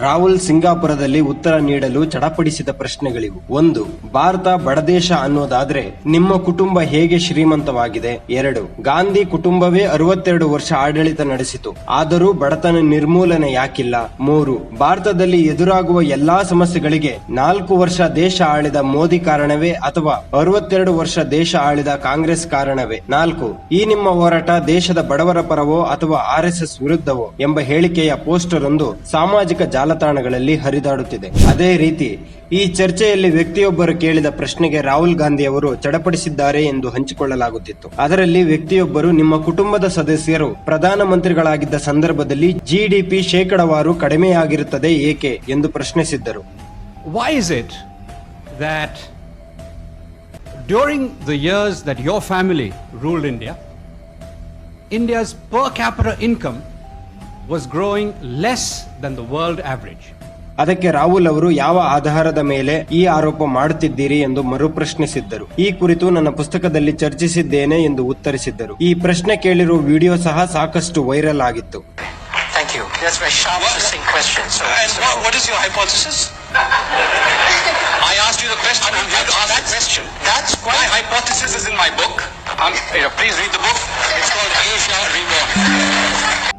ರಾಹುಲ್ ಸಿಂಗಾಪುರದಲ್ಲಿ ಉತ್ತರ ನೀಡಲು ಚಡಪಡಿಸಿದ ಪ್ರಶ್ನೆಗಳಿವು. ಒಂದು, ಭಾರತ ಬಡದೇಶ ಅನ್ನೋದಾದ್ರೆ ನಿಮ್ಮ ಕುಟುಂಬ ಹೇಗೆ ಶ್ರೀಮಂತವಾಗಿದೆ? ಎರಡು, ಗಾಂಧಿ ಕುಟುಂಬವೇ ಅರವತ್ತೆರಡು ವರ್ಷ ಆಡಳಿತ ನಡೆಸಿತು. ಆದರೂ ಬಡತನ ನಿರ್ಮೂಲನೆ ಯಾಕಿಲ್ಲ? ಮೂರು, ಭಾರತದಲ್ಲಿ ಎದುರಾಗುವ ಎಲ್ಲಾ ಸಮಸ್ಯೆಗಳಿಗೆ ನಾಲ್ಕು ವರ್ಷ ದೇಶ ಆಳಿದ ಮೋದಿ ಕಾರಣವೇ ಅಥವಾ ಅರವತ್ತೆರಡು ವರ್ಷ ದೇಶ ಆಳಿದ ಕಾಂಗ್ರೆಸ್ ಕಾರಣವೇ? ನಾಲ್ಕು, ಈ ನಿಮ್ಮ ಹೋರಾಟ ದೇಶದ ಬಡವರ ಪರವೋ ಅಥವಾ ಆರ್ ಎಸ್ ಎಸ್ ವಿರುದ್ಧವೋ? ಎಂಬ ಹೇಳಿಕೆಯ ಪೋಸ್ಟರ್ ಒಂದು ಸಾಮಾಜಿಕ ಜಾಲತಾಣಗಳಲ್ಲಿ ಹರಿದಾಡುತ್ತಿದೆ. ಅದೇ ರೀತಿ ಈ ಚರ್ಚೆಯಲ್ಲಿ ವ್ಯಕ್ತಿಯೊಬ್ಬರು ಕೇಳಿದ ಪ್ರಶ್ನೆಗೆ ರಾಹುಲ್ ಗಾಂಧಿ ಅವರು ಚಡಪಡಿಸಿದ್ದಾರೆ ಎಂದು ಹಂಚಿಕೊಳ್ಳಲಾಗುತ್ತಿತ್ತು. ಅದರಲ್ಲಿ ವ್ಯಕ್ತಿಯೊಬ್ಬರು ನಿಮ್ಮ ಕುಟುಂಬದ ಸದಸ್ಯರು ಪ್ರಧಾನಮಂತ್ರಿಗಳಾಗಿದ್ದ ಸಂದರ್ಭದಲ್ಲಿ ಜಿಡಿಪಿ ಶೇಕಡವಾರು ಕಡಿಮೆಯಾಗಿರುತ್ತದೆ ಏಕೆ ಎಂದು ಪ್ರಶ್ನಿಸಿದ್ದರು. During the years that your family ruled India, India's per capita income was growing less than the world average ಅದಕ್ಕೆ ರಾಹುಲ್ ಅವರು ಯಾವ ಆಧಾರದ ಮೇಲೆ ಈ ಆರೋಪ ಮಾಡುತ್ತಿದ್ದೀರಿ ಎಂದು ಮರುಪ್ರಶ್ನಿಸಿದ್ದರು. ಈ ಕುರಿತು ನನ್ನ ಪುಸ್ತಕದಲ್ಲಿ ಚರ್ಚಿಸಿದ್ದೇನೆ ಎಂದು ಉತ್ತರಿಸಿದ್ದರು. ಈ ಪ್ರಶ್ನೆ ಕೇಳಿರುವ ವಿಡಿಯೋ ಸಹ ಸಾಕಷ್ಟು ವೈರಲ್ ಆಗಿತ್ತು.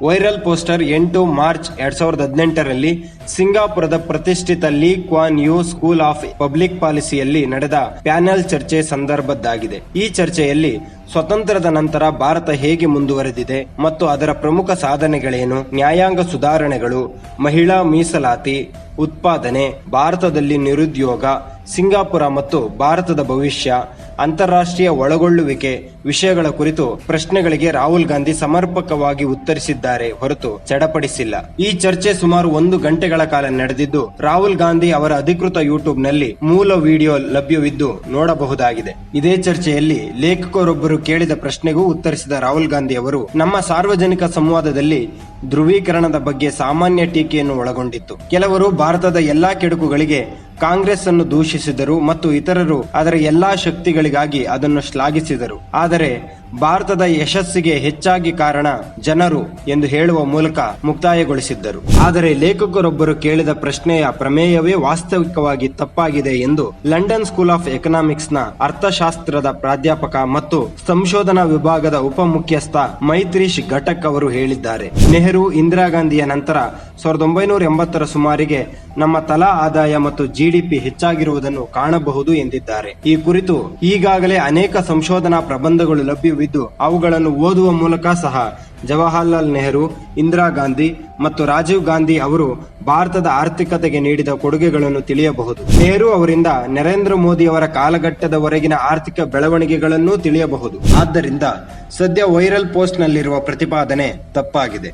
ವೈರಲ್ ಪೋಸ್ಟರ್ ಎಂಟು ಮಾರ್ಚ್ ಎರಡ್ ಸಾವಿರದ ಹದಿನೆಂಟರಲ್ಲಿ ಸಿಂಗಾಪುರದ ಪ್ರತಿಷ್ಠಿತ Lee Kuan Yew school of public ಪಾಲಿಸಿಯಲ್ಲಿ ನಡೆದ ಪ್ಯಾನೆಲ್ ಚರ್ಚೆ ಸಂದರ್ಭದ್ದಾಗಿದೆ. ಈ ಚರ್ಚೆಯಲ್ಲಿ ಸ್ವತಂತ್ರದ ನಂತರ ಭಾರತ ಹೇಗೆ ಮುಂದುವರೆದಿದೆ ಮತ್ತು ಅದರ ಪ್ರಮುಖ ಸಾಧನೆಗಳೇನು, ನ್ಯಾಯಾಂಗ ಸುಧಾರಣೆಗಳು, ಮಹಿಳಾ ಮೀಸಲಾತಿ, ಉತ್ಪಾದನೆ, ಭಾರತದಲ್ಲಿ ನಿರುದ್ಯೋಗ ಸಿಂಗಾಪುರ ಮತ್ತು ಭಾರತದ ಭವಿಷ್ಯ, ಅಂತಾರಾಷ್ಟ್ರೀಯ ಒಳಗೊಳ್ಳುವಿಕೆ ವಿಷಯಗಳ ಕುರಿತು ಪ್ರಶ್ನೆಗಳಿಗೆ ರಾಹುಲ್ ಗಾಂಧಿ ಸಮರ್ಪಕವಾಗಿ ಉತ್ತರಿಸಿದ್ದಾರೆ ಹೊರತು ಚಡಪಡಿಸಿಲ್ಲ. ಈ ಚರ್ಚೆ ಸುಮಾರು ಒಂದು ಗಂಟೆಗಳ ಕಾಲ ನಡೆದಿದ್ದು, ರಾಹುಲ್ ಗಾಂಧಿ ಅವರ ಅಧಿಕೃತ ಯೂಟ್ಯೂಬ್ನಲ್ಲಿ ಮೂಲ ವಿಡಿಯೋ ಲಭ್ಯವಿದ್ದು ನೋಡಬಹುದಾಗಿದೆ. ಇದೇ ಚರ್ಚೆಯಲ್ಲಿ ಲೇಖಕರೊಬ್ಬರು ಕೇಳಿದ ಪ್ರಶ್ನೆಗೂ ಉತ್ತರಿಸಿದ ರಾಹುಲ್ ಗಾಂಧಿ ಅವರು, ನಮ್ಮ ಸಾರ್ವಜನಿಕ ಸಂವಾದದಲ್ಲಿ ಧ್ರುವೀಕರಣದ ಬಗ್ಗೆ ಸಾಮಾನ್ಯ ಟೀಕೆಯನ್ನು ಒಳಗೊಂಡಿತ್ತು. ಕೆಲವರು ಭಾರತದ ಎಲ್ಲಾ ಕೆಡುಕುಗಳಿಗೆ ಕಾಂಗ್ರೆಸ್ ಅನ್ನು ದೂಷಿಸಿದರು ಮತ್ತು ಇತರರು ಅದರ ಎಲ್ಲಾ ಶಕ್ತಿಗಳಿಗಾಗಿ ಅದನ್ನು ಶ್ಲಾಘಿಸಿದರು. ಆದರೆ ಭಾರತದ ಯಶಸ್ಸಿಗೆ ಹೆಚ್ಚಾಗಿ ಕಾರಣ ಜನರು ಎಂದು ಹೇಳುವ ಮೂಲಕ ಮುಕ್ತಾಯಗೊಳಿಸಿದ್ದರು. ಆದರೆ ಲೇಖಕರೊಬ್ಬರು ಕೇಳಿದ ಪ್ರಶ್ನೆಯ ಪ್ರಮೇಯವೇ ವಾಸ್ತವಿಕವಾಗಿ ತಪ್ಪಾಗಿದೆ ಎಂದು ಲಂಡನ್ ಸ್ಕೂಲ್ ಆಫ್ ಎಕನಾಮಿಕ್ಸ್ನ ಅರ್ಥಶಾಸ್ತ್ರದ ಪ್ರಾಧ್ಯಾಪಕ ಮತ್ತು ಸಂಶೋಧನಾ ವಿಭಾಗದ ಉಪಮುಖ್ಯಸ್ಥ ಮೈತ್ರೀಶ್ ಘಟಕ್ ಅವರು ಹೇಳಿದ್ದಾರೆ. ನೆಹರು, ಇಂದಿರಾ ಗಾಂಧಿಯ ನಂತರ ಸಾವಿರದ ಒಂಬೈನೂರ ಎಂಬತ್ತರ ಸುಮಾರಿಗೆ ನಮ್ಮ ತಲಾ ಆದಾಯ ಮತ್ತು ಜಿಡಿಪಿ ಹೆಚ್ಚಾಗಿರುವುದನ್ನು ಕಾಣಬಹುದು ಎಂದಿದ್ದಾರೆ. ಈ ಕುರಿತು ಈಗಾಗಲೇ ಅನೇಕ ಸಂಶೋಧನಾ ಪ್ರಬಂಧಗಳು ಲಭ್ಯವಿದ್ದು ಅವುಗಳನ್ನು ಓದುವ ಮೂಲಕ ಸಹ ಜವಾಹರ್ಲಾಲ್ ನೆಹರು, ಇಂದಿರಾ ಗಾಂಧಿ ಮತ್ತು ರಾಜೀವ್ ಗಾಂಧಿ ಅವರು ಭಾರತದ ಆರ್ಥಿಕತೆಗೆ ನೀಡಿದ ಕೊಡುಗೆಗಳನ್ನು ತಿಳಿಯಬಹುದು. ನೆಹರು ಅವರಿಂದ ನರೇಂದ್ರ ಮೋದಿ ಅವರ ಕಾಲಘಟ್ಟದವರೆಗಿನ ಆರ್ಥಿಕ ಬೆಳವಣಿಗೆಗಳನ್ನೂ ತಿಳಿಯಬಹುದು. ಆದ್ದರಿಂದ ಸದ್ಯ ವೈರಲ್ ಪೋಸ್ಟ್ ನಲ್ಲಿರುವ ಪ್ರತಿಪಾದನೆ ತಪ್ಪಾಗಿದೆ.